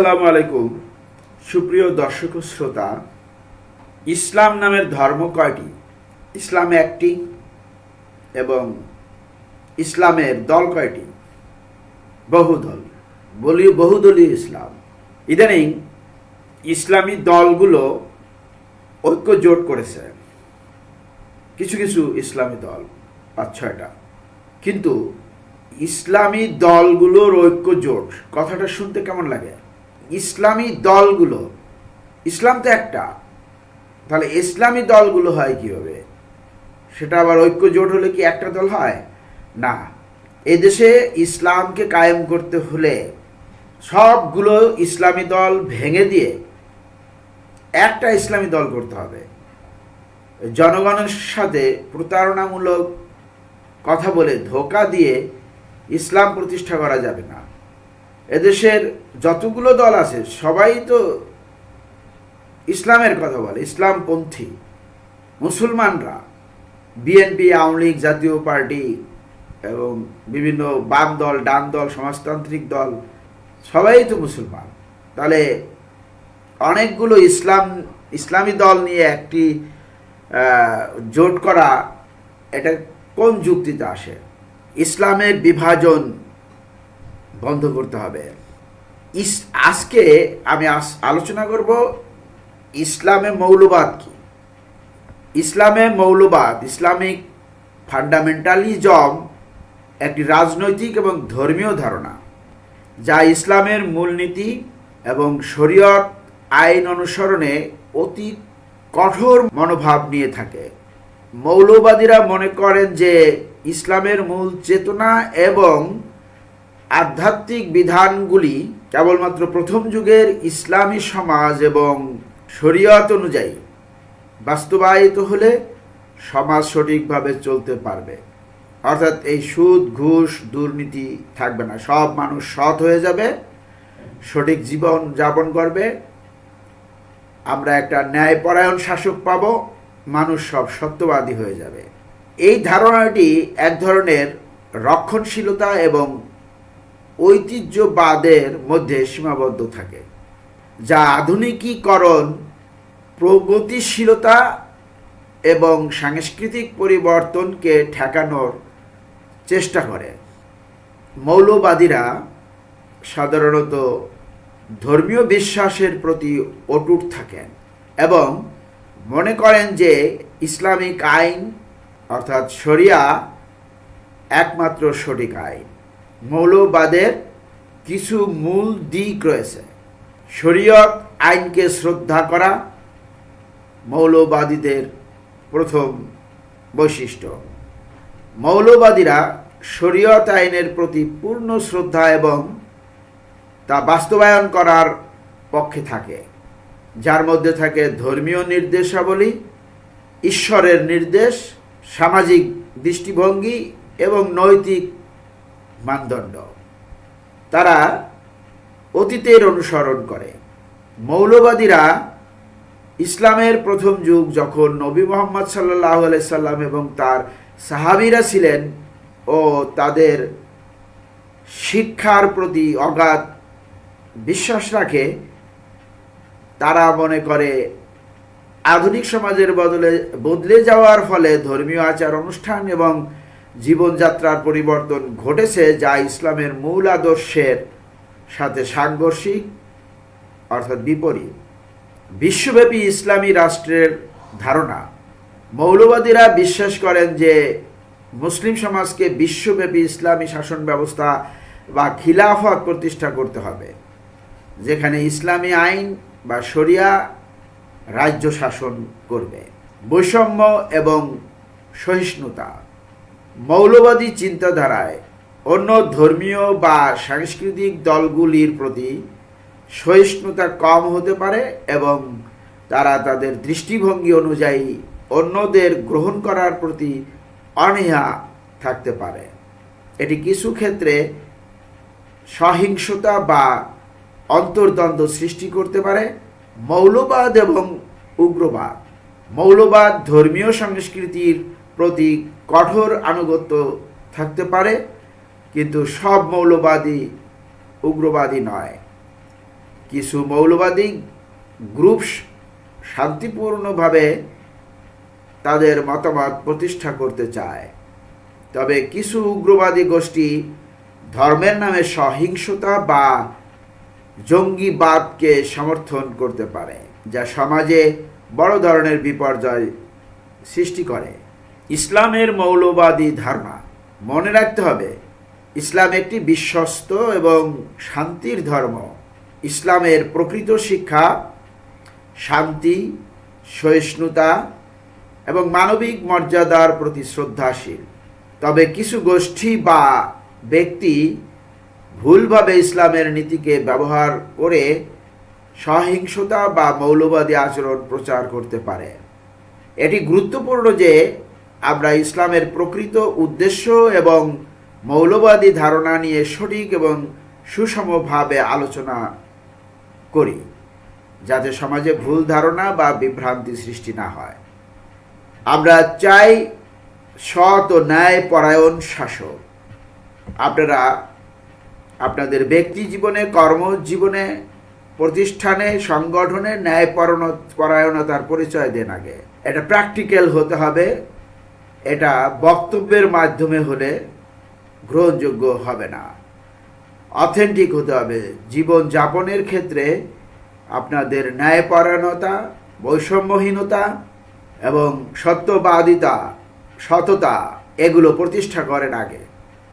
আসসালামু আলাইকুম। সুপ্রিয় দর্শক শ্রোতা, ইসলাম নামের ধর্ম কয়টি? ইসলাম একটি এবং ইসলামের দল কয়টি? বহুদল। বলি বহুদলীয় ইসলাম। ইদানিং ইসলামী দলগুলো ঐক্য জোট করেছে। কিছু কিছু ইসলামী দল, পাঁচ ছয়টা। কিন্তু ইসলামী দলগুলোর ঐক্য জোট কথাটা শুনতে কেমন লাগে? ইসলামী দলগুলো, ইসলাম তো একটা, তাহলে ইসলামী দলগুলো হয় কীভাবে? সেটা আবার ঐক্য জোট হলে কি একটা দল হয়? না, এদেশে ইসলামকে কায়েম করতে হলে সবগুলো ইসলামী দল ভেঙে দিয়ে একটা ইসলামী দল করতে হবে। জনগণের সাথে প্রতারণামূলক কথা বলে ধোকা দিয়ে ইসলাম প্রতিষ্ঠা করা যাবে না। এদেশের যতগুলো দল আছে, সবাই তো ইসলামের কথা বলে, ইসলামপন্থী, মুসলমানরা বিএনপি আওয়ামী লীগ জাতীয় পার্টি এবং বিভিন্ন বাম দল, ডান দল, সমাজতান্ত্রিক দল, সবাই তো মুসলমান। তাহলে অনেকগুলো ইসলাম, ইসলামী দল নিয়ে একটি জোট করা, এটা কোন যুক্তিতে আসে? ইসলামের বিভাজন বন্ধ করতে হবে। ইস, আজকে আমি আলোচনা করব ইসলামে মৌলবাদ কি? ইসলামে মৌলবাদ, ইসলামিক ফান্ডামেন্টালিজম একটি রাজনৈতিক এবং ধর্মীয় ধারণা, যা ইসলামের মূলনীতি এবং শরীয়ত আইন অনুসরণে অতি কঠোর মনোভাব নিয়ে থাকে। মৌলবাদীরা মনে করেন যে ইসলামের মূল চেতনা এবং আধ্যাত্মিক বিধানগুলি কেবলমাত্র প্রথম যুগের ইসলামী সমাজ এবং শরীয়ত অনুযায়ী বাস্তবায়িত হলে সমাজ সঠিকভাবে চলতে পারবে। অর্থাৎ এই সুদ, ঘুষ, দুর্নীতি থাকবে না। সব মানুষ সৎ হয়ে যাবে, সঠিক জীবন যাপন করবে। আমরা একটা ন্যায়পরায়ণ শাসক পাব, মানুষ সব সত্যবাদী হয়ে যাবে। এই ধারণাটি এক ধরনের রক্ষণশীলতা এবং ঐতিহ্যবাদের মধ্যে সীমাবদ্ধ থাকে, যা আধুনিকীকরণ, প্রগতিশীলতা এবং সাংস্কৃতিক পরিবর্তনকে ঠেকানোর চেষ্টা করে। মৌলবাদীরা সাধারণত ধর্মীয় বিশ্বাসের প্রতি অটুট থাকেন এবং মনে করেন যে ইসলামিক আইন, অর্থাৎ শরিয়া, একমাত্র সঠিক আইন। মৌলবাদের কিছু মূল দিক রয়েছে। শরীয়ত আইনকে শ্রদ্ধা করা মৌলবাদীদের প্রথম বৈশিষ্ট্য। মৌলবাদীরা শরীয়ত আইনের প্রতি পূর্ণ শ্রদ্ধা এবং তা বাস্তবায়ন করার পক্ষে থাকে, যার মধ্যে থাকে ধর্মীয় নির্দেশাবলী, ঈশ্বরের নির্দেশ, সামাজিক দৃষ্টিভঙ্গি এবং নৈতিক মানদণ্ড। তারা অতীতের অনুসরণ করে। মৌলবাদীরা ইসলামের প্রথম যুগ যখন নবী মোহাম্মদ সাল্লাহ সাল্লাম এবং তার সাহাবিরা ছিলেন ও তাদের শিক্ষার প্রতি অগাধ বিশ্বাস রাখে, তারা মনে করে আধুনিক সমাজের বদলে বদলে যাওয়ার ফলে ধর্মীয় আচার অনুষ্ঠান এবং জীবনযাত্রার পরিবর্তন ঘটেছে, যা ইসলামের মূল আদর্শের সাথে সাংঘর্ষিক, অর্থাৎ বিপরীত। বিশ্বব্যাপী ইসলামী রাষ্ট্রের ধারণা, মৌলবাদীরা বিশ্বাস করেন যে মুসলিম সমাজকে বিশ্বব্যাপী ইসলামী শাসন ব্যবস্থা বা খিলাফত প্রতিষ্ঠা করতে হবে, যেখানে ইসলামী আইন বা শরিয়া রাজ্য শাসন করবে। বৈষম্য এবং সহিষ্ণুতা মৌলবাদী চিন্তাধারায় অন্য ধর্মীয় বা সাংস্কৃতিক দলগুলির প্রতি সহিষ্ণুতা কম হতে পারে এবং তারা তাদের দৃষ্টিভঙ্গি অনুযায়ী অন্যদের গ্রহণ করার প্রতি অনীহা থাকতে পারে। এটি কিছু ক্ষেত্রে সহিংসতা বা অন্তর্দ্বন্দ্ব সৃষ্টি করতে পারে। মৌলবাদ এবং উগ্রবাদ। মৌলবাদ ধর্মীয় সংস্কৃতির প্রতি কঠোর আনুগত্য থাকতে পারে, কিন্তু সব মৌলবাদী উগ্রবাদী নয়। কিছু মৌলবাদী গ্রুপ শান্তিপূর্ণভাবে তাদের মতামত প্রতিষ্ঠা করতে চায়। তবে কিছু উগ্রবাদী গোষ্ঠী ধর্মের নামে সহিংসতা বা জঙ্গিবাদকে সমর্থন করতে পারে, যা সমাজে বড় ধরনের বিপর্যয় সৃষ্টি করে। ইসলামের মৌলবাদী ধারণা। মনে রাখতে হবে, ইসলাম একটি বিশ্বস্ত এবং শান্তির ধর্ম। ইসলামের প্রকৃত শিক্ষা শান্তি, সহিষ্ণুতা এবং মানবিক মর্যাদার প্রতি শ্রদ্ধাশীল। তবে কিছু গোষ্ঠী বা ব্যক্তি ভুলভাবে ইসলামের নীতিকে ব্যবহার করে সহিংসতা বা মৌলবাদী আচরণ প্রচার করতে পারে। এটি গুরুত্বপূর্ণ যে আমরা ইসলামের প্রকৃত উদ্দেশ্য এবং মৌলবাদী ধারণা নিয়ে সঠিক এবং সুষমভাবে আলোচনা করি, যাতে সমাজে ভুল ধারণা বা বিভ্রান্তি সৃষ্টি না হয়। আমরা চাই সৎ ও ন্যায় পরায়ণ শাসক। আপনারা, আপনাদের ব্যক্তি জীবনে, কর্মজীবনে, প্রতিষ্ঠানে, সংগঠনে ন্যায় পরায়ণতার পরিচয় দেন আগে। এটা প্র্যাকটিক্যাল হতে হবে। এটা বক্তব্যের মাধ্যমে হলে গ্রহণযোগ্য হবে না। অথেন্টিক হতে হবে। জীবন যাপনের ক্ষেত্রে আপনাদের ন্যায়পরায়ণতা, বৈষম্যহীনতা এবং সত্যবাদিতা, সততা, এগুলো প্রতিষ্ঠা করেন আগে।